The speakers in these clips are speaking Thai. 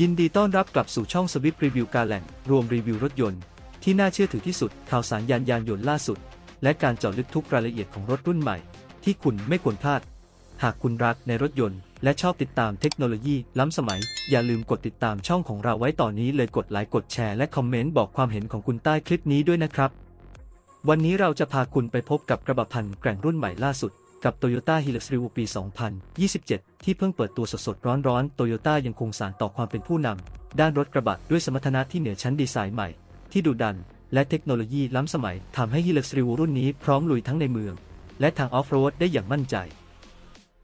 ยินดีต้อนรับกลับสู่ช่องสวิปรีวิวการแหล่งรวมรีวิวรถยนต์ ที่น่าเชื่อถือที่สุดข่าวสารยานยานยนต์ล่าสุด และการเจาะลึกทุกรายละเอียดของรถรุ่นใหม่ ที่คุณไม่ควรพลาด หากคุณรักในรถยนต์ และชอบติดตามเทคโนโลยีล้ำสมัย อย่าลืมกดติดตามช่องของเราไว้ตอนนี้เลยกดไลค์กดแชร์และคอมเมนต์บอกความเห็นของคุณใต้คลิปนี้ด้วยนะครับ วันนี้เราจะพาคุณไปพบกับกระบะพันแกร่งรุ่นใหม่ล่าสุด กับ Toyota Hilux Revo ปี 2027 ที่เพิ่งเปิดตัวสดๆ ร้อนๆ Toyota ยังคงสานต่อความเป็นผู้นำ ด้านรถกระบะด้วยสมรรถนะที่เหนือชั้นดีไซน์ใหม่ ที่ดุดัน และเทคโนโลยีล้ำสมัยทำให้ Hilux Revo รุ่นนี้พร้อมลุยทั้งในเมือง และทางออฟโรดได้อย่างมั่นใจ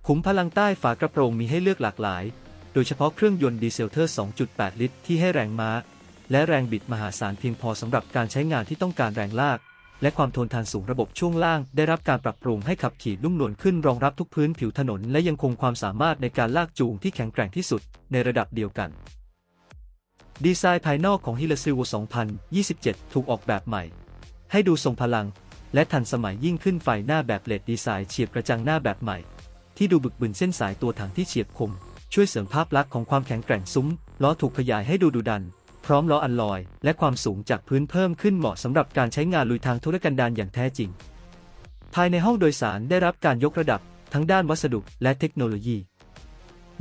ขุมพลังใต้ฝากระโปรงมีให้เลือกหลากหลาย โดยเฉพาะเครื่องยนต์ดีเซลเทอร์ 2.8 ลิตรที่ให้แรงม้า และแรงบิดมหาศาลเพียงพอสำหรับการใช้งานที่ต้องการแรงลาก และความทนทานสูงระบบช่วงล่าง ได้รับการปรับปรุงให้ขับขี่นุ่มนวลขึ้นรองรับทุกพื้นผิวถนน และยังคงความสามารถในการลากจูงที่แข็งแกร่งที่สุดในระดับเดียวกัน ดีไซน์ภายนอกของ h i l a s i v o 2027 ถูกออกแบบใหม่ ให้ดูทรงพลัง และทันสมัยยิ่งขึ้นไฟหน้าแบบเลดดีไซน์เฉียบกระจังหน้าแบบใหม่ ที่ดูบึกบึนเส้นสายตัวถังที่เฉียบคม ช่วยเสริมภาพลักษณ์ของความแข็งแกร่งซุ้มล้อถูกขยายให้ดูดุดัน พร้อมล้ออัลลอย และความสูงจากพื้นเพิ่มขึ้นเหมาะสำหรับการใช้งานลุยทางธุรกันดารอย่างแท้จริง ภายในห้องโดยสารได้รับการยกระดับทั้งด้านวัสดุและเทคโนโลยี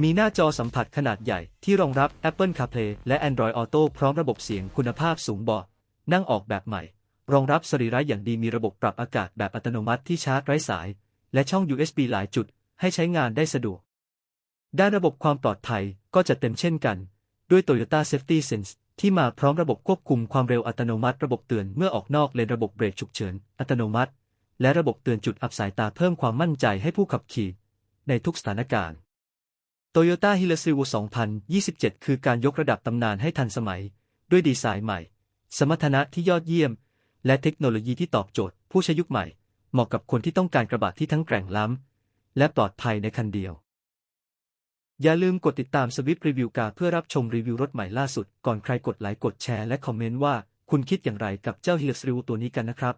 มีหน้าจอสัมผัสขนาดใหญ่ที่รองรับ Apple CarPlay และ Android Auto พร้อมระบบเสียงคุณภาพสูงบาะนั่งออกแบบใหม่ รองรับสรีระอย่างดีมีระบบปรับอากาศแบบอัตโนมัติที่ชาร์จไร้สาย และช่อง USB หลายจุด ให้ใช้งานได้สะดวก ด้านระบบความปลอดภัยก็จะเต็มเช่นกัน ด้วย Toyota Safety Sense ที่มาพร้อมระบบควบคุมความเร็วอัตโนมัติ ระบบเตือนเมื่อออกนอกเลนระบบเบรกฉุกเฉิน อัตโนมัติ และระบบเตือนจุดอับสายตาเพิ่มความมั่นใจให้ผู้ขับขี่ ในทุกสถานการณ์ Toyota h i l u x r e v o 2027 คือการยกระดับตำนานให้ทันสมัย ด้วยดีไซน์ใหม่ สมรรถนะที่ยอดเยี่ยม และเทคโนโลยีที่ตอบโจทย์ ผู้ใช้ยุคใหม่ เหมาะกับคนที่ต้องการกระบะที่ทั้งแกร่งล้ำ และปลอดภัยในคันเดียว อย่าลืมกดติดตามสวิปรีวิวกาเพื่อรับชมรีวิวรถใหม่ล่าสุด ก่อนใครกดไลค์กดแชร์และคอมเมนต์ว่า คุณคิดอย่างไรกับเจ้าฮิลส์รีวตัวนี้กันนะครับ